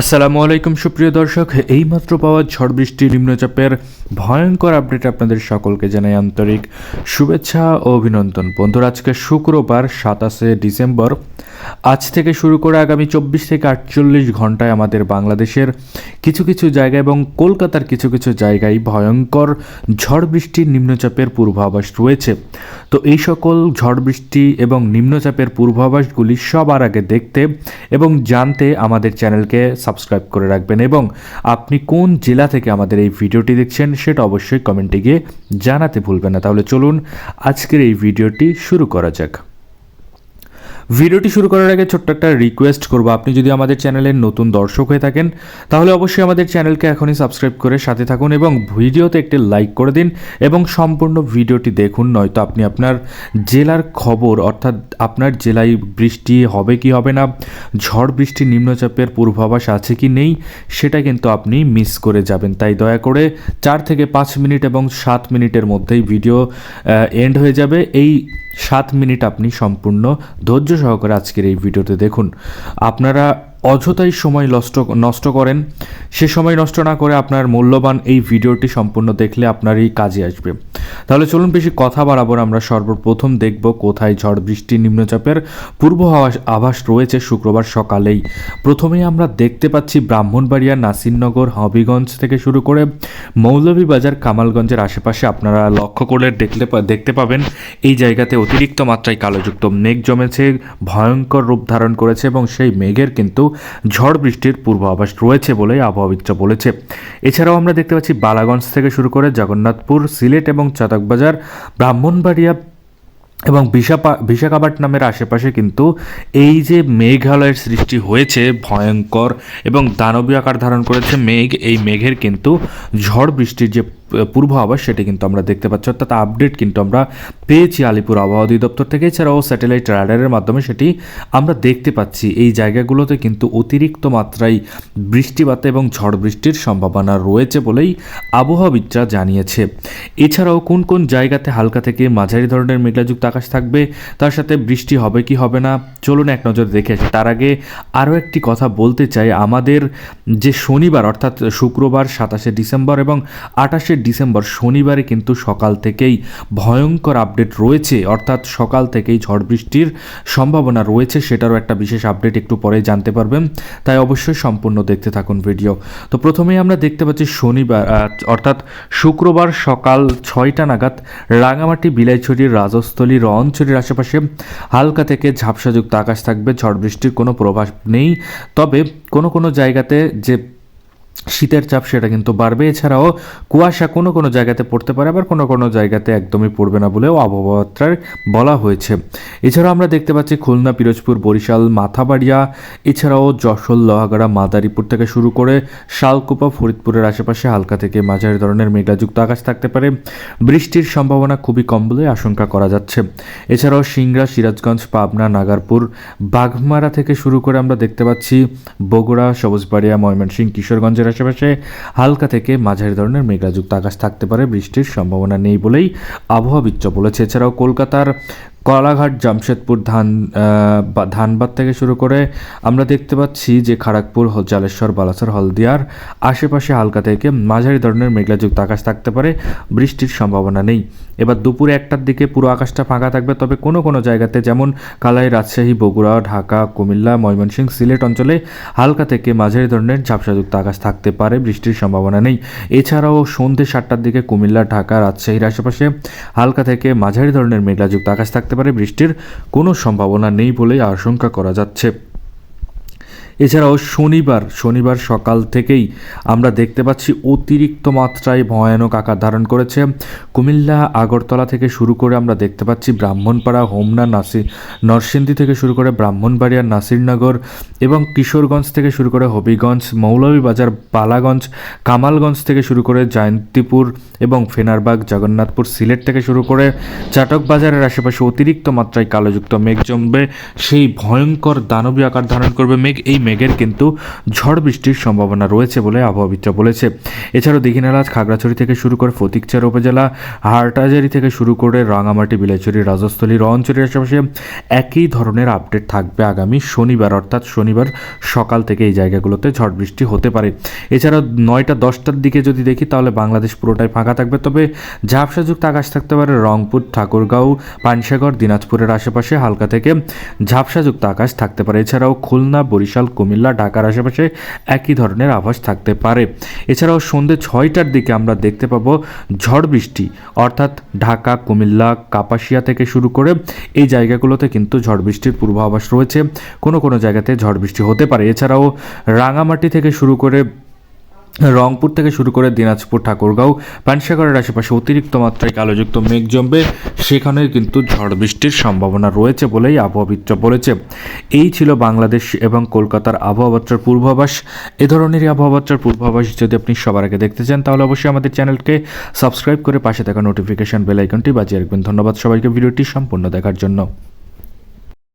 আসসালামু আলাইকুম, সুপ্রিয় দর্শক। এইমাত্র পাওয়া ঝড় বৃষ্টি নিম্নচাপের ভয়ঙ্কর আপডেট আপনাদের সকলকে জানাই আন্তরিক শুভেচ্ছা ও অভিনন্দন। বন্ধুরা, আজকে শুক্রবার সাতাশে ডিসেম্বর। আজ থেকে শুরু করে আগামী চব্বিশ থেকে আটচল্লিশ ঘন্টায় আমাদের বাংলাদেশের কিছু কিছু জায়গা এবং কলকাতার কিছু কিছু জায়গায় ভয়ঙ্কর ঝড় বৃষ্টির নিম্নচাপের পূর্বাভাস রয়েছে। তো এই সকল ঝড় বৃষ্টি এবং নিম্নচাপের পূর্বাভাসগুলি সবার আগে দেখতে এবং জানতে আমাদের চ্যানেলকে সাবস্ক্রাইব করে রাখবেন এবং আপনি কোন জেলা থেকে আমাদের এই ভিডিওটি দেখছেন সেটা অবশ্যই কমেন্টে গিয়ে জানাতে ভুলবেন না। তাহলে চলুন আজকের এই ভিডিওটি শুরু করা যাক। ভিডিওটি শুরু করার আগে ছোট্ট একটা রিকোয়েস্ট করব। আপনি যদি আমাদের চ্যানেলের নতুন দর্শক হয়ে থাকেন, তাহলে অবশ্যই আমাদের চ্যানেলকে এখনই সাবস্ক্রাইব করে সাথে থাকুন এবং ভিডিওতে একটি লাইক করে দিন এবং সম্পূর্ণ ভিডিওটি দেখুন। নয়তো আপনি আপনার জেলার খবর, অর্থাৎ আপনার জেলায় বৃষ্টি হবে কি হবে না, ঝড় বৃষ্টি নিম্নচাপের পূর্বাভাস আছে কি নেই, সেটা কিন্তু আপনি মিস করে যাবেন। তাই দয়া করে চার থেকে পাঁচ মিনিট এবং সাত মিনিটের মধ্যেই ভিডিও এন্ড হয়ে যাবে। এই সাত মিনিট আপনি সম্পূর্ণ ধৈর্য সহকারে আজকের এই ভিডিওতে দেখুন। আপনারা অযথাই সময় নষ্ট নষ্ট করেন। সে সময় নষ্ট না করে আপনার মূল্যবান এই ভিডিওটি সম্পূর্ণ দেখলে আপনারই কাজে আসবে। তাহলে চলুন বেশি কথা বাড়াবো আমরা সর্বপ্রথম দেখব কোথায় ঝড় বৃষ্টি নিম্নচাপের পূর্ব আভাস রয়েছে শুক্রবার সকালেই। প্রথমেই আমরা দেখতে পাচ্ছি ব্রাহ্মণবাড়িয়া নাসিরনগর হবিগঞ্জ থেকে শুরু করে মৌলভীবাজার কামালগঞ্জের আশেপাশে। আপনারা লক্ষ্য করে দেখলে দেখতে পাবেন এই জায়গাতে অতিরিক্ত মাত্রায় কালোযুক্ত মেঘ জমেছে, ভয়ঙ্কর রূপ ধারণ করেছে এবং সেই মেঘের কিন্তু ঝড় বৃষ্টির পূর্বাভাস রয়েছে বলে আবহাওয়াবিদরা বলেছে। এছাড়াও আমরা দেখতে পাচ্ছি, বালাগঞ্জ থেকে শুরু করে জগন্নাথপুর, সিলেট এবং চাতকবাজার ব্রাহ্মণবাড়িয়া এবং বিশাপা বিশাখাপাটনামের আশেপাশে কিন্তু এই যে মেঘালয়ের সৃষ্টি হয়েছে ভয়ঙ্কর এবং দানবীয় আকার ধারণ করেছে মেঘ, এই মেঘের কিন্তু ঝড় বৃষ্টির যে পূর্বাভাস সেটি কিন্তু আমরা দেখতে পাচ্ছি। অর্থাৎ আপডেট কিন্তু আমরা পেয়েছি আলিপুর আবহাওয়া অধিদপ্তর থেকে। এছাড়াও স্যাটেলাইট রাডারের মাধ্যমে সেটি আমরা দেখতে পাচ্ছি। এই জায়গাগুলোতে কিন্তু অতিরিক্ত মাত্রায় বৃষ্টিপাত এবং ঝড় বৃষ্টির সম্ভাবনা রয়েছে বলেই আবহাওয়াবিদরা জানিয়েছে। এছাড়াও কোন কোন জায়গাতে হালকা থেকে মাঝারি ধরনের মেঘলাযুক্ত আকাশ থাকবে, তার সাথে বৃষ্টি হবে কি হবে না, চলুন এক নজর দেখে আসি। তার আগে আরও একটি কথা বলতে চাই। আমাদের যে শনিবার, অর্থাৎ শুক্রবার, সাতাশে ডিসেম্বর এবং আঠাশে ডিসেম্বর শনিবারে কিন্তু সকাল থেকেই ভয়ঙ্কর আপডেট রয়েছে। অর্থাৎ সকাল থেকেই ঝড় বৃষ্টির সম্ভাবনা রয়েছে, সেটারও একটা বিশেষ আপডেট একটু পরে জানতে পারবেন। তাই অবশ্যই সম্পূর্ণ দেখতে থাকুন ভিডিও। তো প্রথমেই আমরা দেখতে পাচ্ছি শনিবার অর্থাৎ শুক্রবার সকাল ছয়টা নাগাদ রাঙামাটি বিলাইছড়ির রাজস্থলী রঞ্চলির আশেপাশে হালকা থেকে ঝাপসাযুক্ত আকাশ থাকবে। ঝড় বৃষ্টির কোনো প্রভাব নেই। তবে কোনো কোনো জায়গাতে যে শীতের চাপ সেটা কিন্তু বাড়বে। এছাড়াও কুয়াশা কোনো কোনো জায়গাতে পড়তে পারে, আবার কোনো কোনো জায়গাতে একদমই পড়বে না বলেও আবহাওয়াত্রার বলা হয়েছে। এছাড়াও আমরা দেখতে পাচ্ছি খুলনা, পিরোজপুর, বরিশাল, মাথাবাড়িয়া, এছাড়াও যশোর, লোহাগাড়া, মাদারীপুর থেকে শুরু করে শালকুপা, ফরিদপুরের আশেপাশে হালকা থেকে মাঝারি ধরনের মেঘাযুক্ত আকাশ থাকতে পারে। বৃষ্টির সম্ভাবনা খুবই কম বলে আশঙ্কা করা যাচ্ছে। এছাড়াও সিংড়া, সিরাজগঞ্জ, পাবনা, নাগারপুর, বাঘমারা থেকে শুরু করে আমরা দেখতে পাচ্ছি বগুড়া, সবুজবাড়িয়া, ময়মনসিংহ, কিশোরগঞ্জের আশেপাশে হালকা থেকে মাঝারি ধরনের মেঘাযুক্ত আকাশ থাকতে পারে। বৃষ্টির সম্ভাবনা নেই বলেই আবহাওয়াবিদরা বলেছে। এছাড়াও কলকাতার কলাঘাট, জামশেদপুর, ধান ধানবাদ থেকে শুরু করে আমরা দেখতে পাচ্ছি যে খড়গপুর জালেশ্বর, বালাসর, হলদিয়ার আশেপাশে হালকা থেকে মাঝারি ধরনের মেঘলাযুক্ত আকাশ থাকতে পারে। বৃষ্টির সম্ভাবনা নেই। এবার দুপুরে একটার দিকে পুরো আকাশটা ফাঁকা থাকবে, তবে কোনো কোনো জায়গাতে যেমন কালাই, রাজশাহী, বগুড়া, ঢাকা, কুমিল্লা, ময়মনসিংহ, সিলেট অঞ্চলে হালকা থেকে মাঝারি ধরনের ঝাপসাযুক্ত আকাশ থাকতে পারে। বৃষ্টির সম্ভাবনা নেই। এছাড়াও সন্ধ্যে সাতটার দিকে কুমিল্লা, ঢাকা, রাজশাহীর আশেপাশে হালকা থেকে মাঝারি ধরনের মেঘলাযুক্ত আকাশ থাকতে পারে বৃষ্টির কোনো সম্ভাবনা নেই বলেই আশঙ্কা করা যাচ্ছে। এছাড়াও শনিবার শনিবার সকাল থেকেই আমরা দেখতে পাচ্ছি অতিরিক্ত মাত্রায় ভয়ানক আকার ধারণ করেছে। কুমিল্লা, আগরতলা থেকে শুরু করে আমরা দেখতে পাচ্ছি ব্রাহ্মণপাড়া, হোমনা, নাসি, নরসিংদী থেকে শুরু করে ব্রাহ্মণবাড়িয়া, নাসিরনগর এবং কিশোরগঞ্জ থেকে শুরু করে হবিগঞ্জ, মৌলভীবাজার, বালাগঞ্জ, কামালগঞ্জ থেকে শুরু করে জয়ন্তীপুর এবং ফেনারবাগ, জগন্নাথপুর, সিলেট থেকে শুরু করে চাটক বাজারের আশেপাশে অতিরিক্ত মাত্রায় কালোযুক্ত মেঘ জমবে। সেই ভয়ঙ্কর দানবী আকার ধারণ করবে মেঘ। এই মেঘের কিন্তু ঝড় বৃষ্টির সম্ভাবনা রয়েছে বলে আবহাওয়াবিদরা বলেছে। এছাড়াও দীঘিনালাজ, খাগড়াছড়ি থেকে শুরু করে ফতিকচার উপজেলা, হাটহাজারি থেকে শুরু করে রাঙামাটি, বিলাইছড়ি, রাজস্থলী রঞ্চলের আশেপাশে একই ধরনের আপডেট থাকবে আগামী শনিবার, অর্থাৎ শনিবার সকাল থেকে এই জায়গাগুলোতে ঝড় বৃষ্টি হতে পারে। এছাড়াও নয়টা, দশটার দিকে যদি দেখি, তাহলে বাংলাদেশ পুরোটাই ফাঁকা থাকবে। তবে ঝাপসাযুক্ত আকাশ থাকতে পারে রংপুর, ঠাকুরগাঁও, পানসাগর, দিনাজপুরের আশেপাশে হালকা থেকে ঝাপসাযুক্ত আকাশ থাকতে পারে। এছাড়াও খুলনা, বরিশাল কুমিল্লা, ঢাকার আশেপাশে একই ধরনের আভাস থাকতে পারে। এছাড়াও সন্ধ্যে ছয়টার দিকে আমরা দেখতে পাবো ঝড় বৃষ্টি, অর্থাৎ ঢাকা, কুমিল্লা, কাপাসিয়া থেকে শুরু করে এই জায়গাগুলোতে কিন্তু ঝড় বৃষ্টির পূর্বাভাস রয়েছে। কোনো কোনো জায়গাতে ঝড় বৃষ্টি হতে পারে। এছাড়াও রাঙামাটি থেকে শুরু করে রংপুর থেকে শুরু করে দিনাজপুর, ঠাকুরগাঁও, পানসাগরের আশেপাশে অতিরিক্ত মাত্রায় কালোযুক্ত মেঘ জমবে। সেখানে কিন্তু ঝড় বৃষ্টির সম্ভাবনা রয়েছে বলেই আবহাওয়াবিদরা বলেছে। এই ছিল বাংলাদেশ এবং কলকাতার আবহাওয়াবার্তার পূর্বাভাস। এ ধরনেরই আবহাওয়াবার্তার পূর্বাভাস যদি আপনি সবার আগে দেখতে চান, তাহলে অবশ্যই আমাদের চ্যানেলকে সাবস্ক্রাইব করে পাশে থাকা নোটিফিকেশন বেল আইকনটি বাজিয়ে রাখবেন। ধন্যবাদ সবাইকে ভিডিওটি সম্পূর্ণ দেখার জন্য।